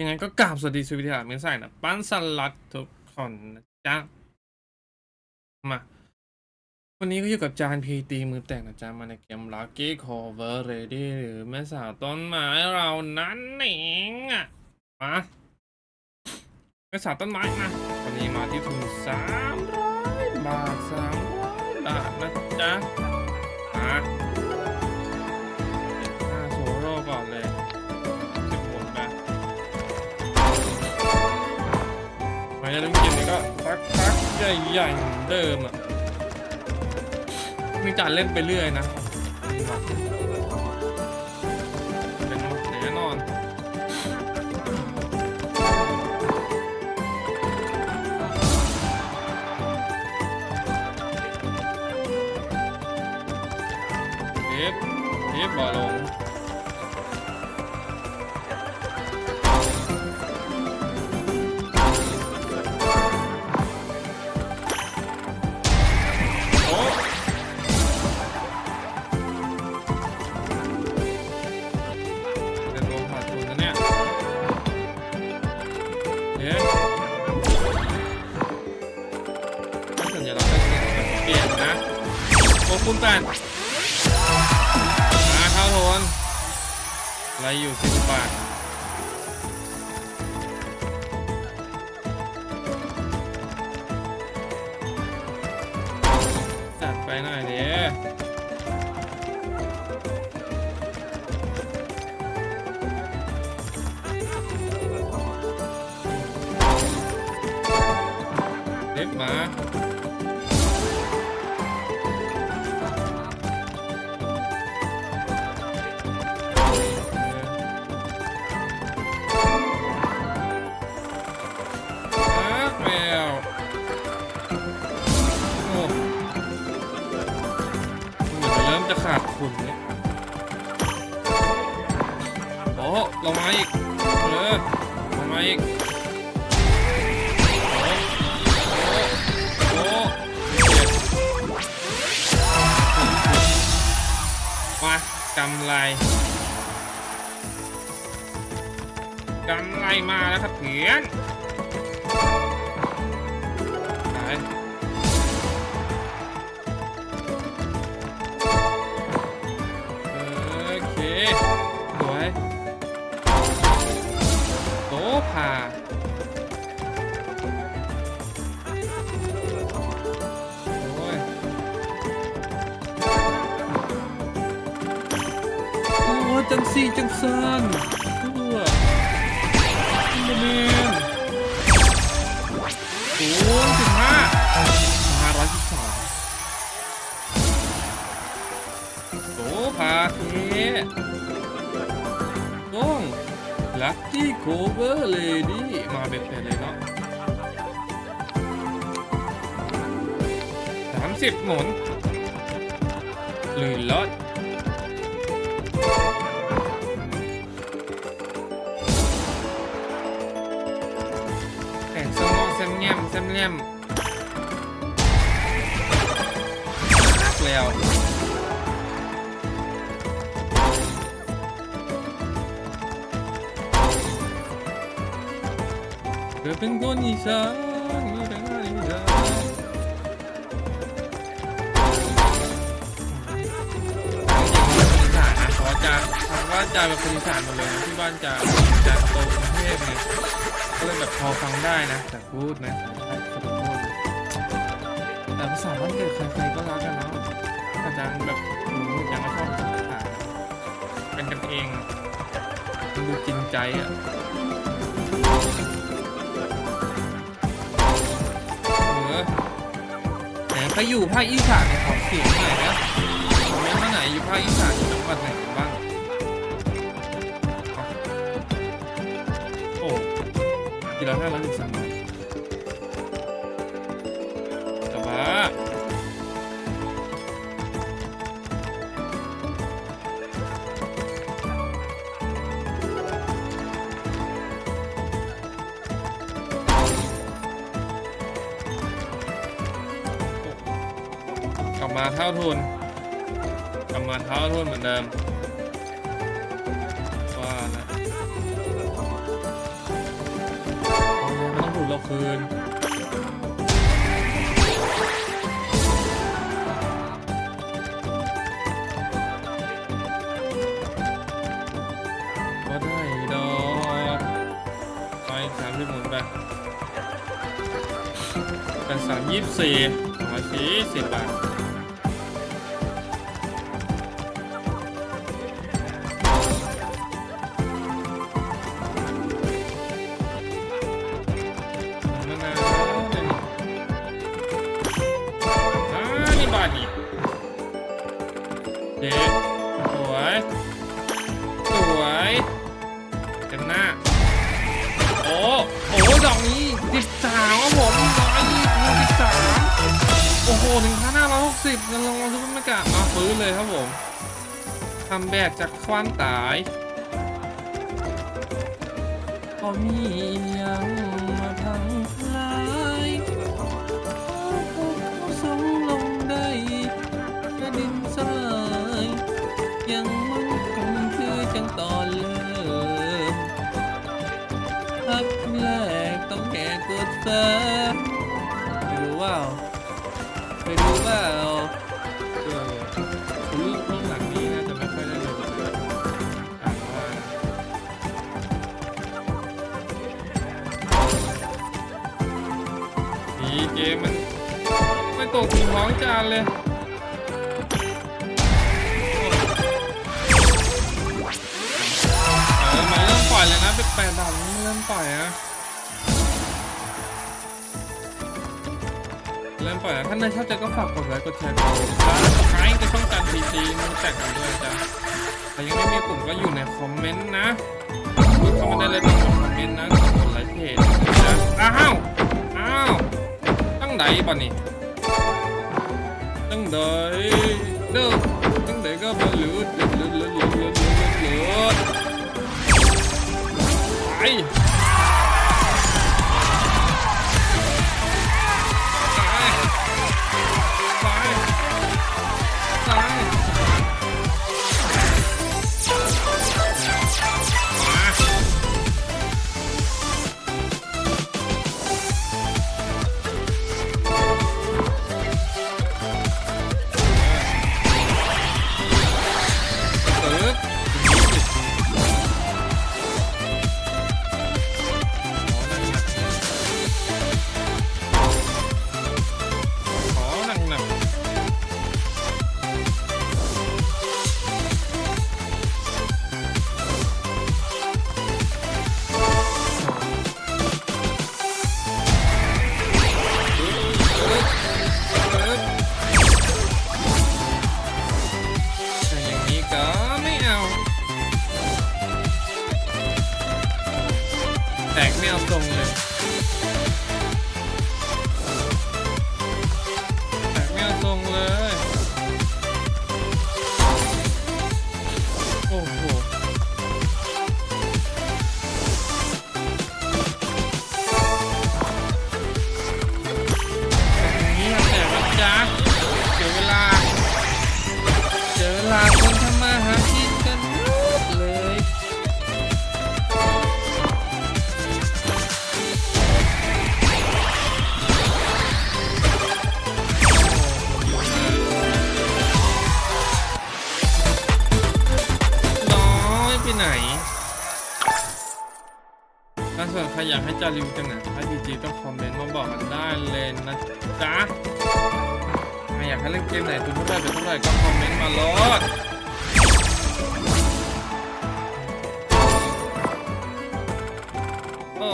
ยังไงก็กราบสวัสดีสวัสดีครับเมื่อใส่นะปั้นสลัดทุกคนนะจ๊ะ มา วันนี้ก็อยู่กับจานพีตีมือแต่งนะจ๊ะ มาในเกม Lucky Cover Ready หรือแม่สาวต้นไม้เรานั้นเองอะ มาแม่สาวต้นไม้มาวันนี้มาที่ทุนสามร้อยบาทสามร้อยบาทนะจ๊ะ มา จะเล่นเกมนี้ก็พักพักใหญ่ๆเหมือนเดิมอะมีการเล่นไปเรื่อยนะเป็นหมดแน่นอนเทปเทปบอล นะโอ้คุณแปดมาเท่าโทนไรอยู่สิบบาท จะขาดทุนเนี่ยโอ้ลงมาอีกเออลงมาอีกโอ้โอ้มากำไรกำไรมาแล้วครับเพียน อ้ยจังสีจังซันทั่วอินเดเมนศูนย์สิบห้าห้าร้อยสิบสองโสภาเทต้องลัคกี้โคเวอร์เลดี้มาเป็นแต่เลยเนาะสามสิบหมุนหรือลด งสมองเซมแงมเซมแงมนักแล้วเธอเป็นคนอีสานมีแต่งานอีสาอีสานนะเพราะว่าจะทำว่าจะเป็นคนอีสานหมดเลยนะที่บ้านจะ พไงก็เลยแบบพอฟังได้นะ แต่พูดนะใช่ขอโทษแต่ภาษาบ้านเกิดใครๆก็รักกันเนาะอาจารย์แบบรู้ยังก็ชอบภาษาอีสานเป็นกันเองมันดูจริงใจอะเออแต่ถ้าอยู่ภาคอีสานเนี่ยขอเสียงหน่อยนะคอมเมนต์มาไหนอยู่ภาคอีสานจังหวัดไหน กีฬาห้าร้อยสิบสามแต่ว่าโอ้กลับมาเท่าทุนกลับมาเท้าทุนเหมือนเดิมืนก็ได้ดอกไปสามที่หมุนไปเป็นสามยี่สิบสี่ร้อยสี่สิบบาท เด็ดสวย สวยเต็มหน้า โอ้ โอ้ดอกนี้สิบสามครับผมร้อยยี่สิบสามโอ้โหถึงพันห้าร้อยหกสิบกันลงมาซุปเปอร์มาร์เกตมาฟื้นเลยครับผมทำแบกจากควันตายพอมียังมาพังทลายส่งลงได้ดินสลาย ก่กดฟ้าไปดูว่าไปดูว่าเออรู้เรื่องหลังนี้น่าจะไม่ค่อยได้เลยอ่านว่าดีเกมมันไม่ตกถึงท้องจานเลยเออมาเริ่มปล่อยเลยนะเป็นแปดบาทนี่เริ่มปล่อยนะ่อนนะถ้าน่าชอบใจก็ฝากกดไลค์กดแชร์กดติดตามใครจะช่องการทีทีมันแตกกันด้วยจ้ะแต่ยังไม่มีกลุ่มก็อยู่ในคอมเมนต์นะเข้ามาได้เลยในคอมเมนต์นะกดไลค์เพจนะอ้าวอ้าวตั้งไหนป่นี่ตั้งไหนเด้อตั้งไหนก็บลูดลูดลูดลูดลูดลูดลูดไป ลาคนทำมาหากินกันเลยน้อยไปไหนถ้าส่วนใครอยากให้จารีวิวจังหนังให้ดีจีต้องคอมเมนต์มาบอกกันได้เลยนะจ๊ะ อยากให้เล่นเกมไหนทุนเท่าไหร่เป็นเท่าไหร่ก็คอมเมนต์มาโลดโอ้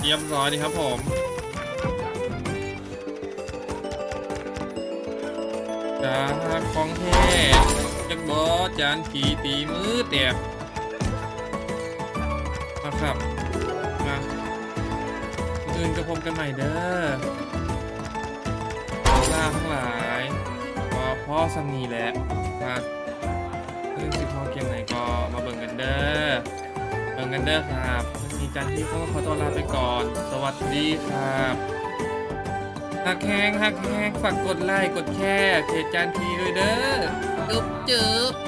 เรียบร้อยดีครับผมจานของแท้จักบอจานผีตีมือแตกมาครับ มาอื่นกับผมกันใหม่เด้อล่าทั้งหลายก็พ่อสนีแหละมาเรื่องสิพ่อเกมไหนก็มาเบิ่งกันเด้อเบิ่งกันเด้อครับ จานที่ต้องขอตัวลาไปก่อน สวัสดีครับหักแห้งหักแห้งฝากกดไลค์กดแชร์เพจจานทีด้วยเด้อจุ๊บจุ๊บ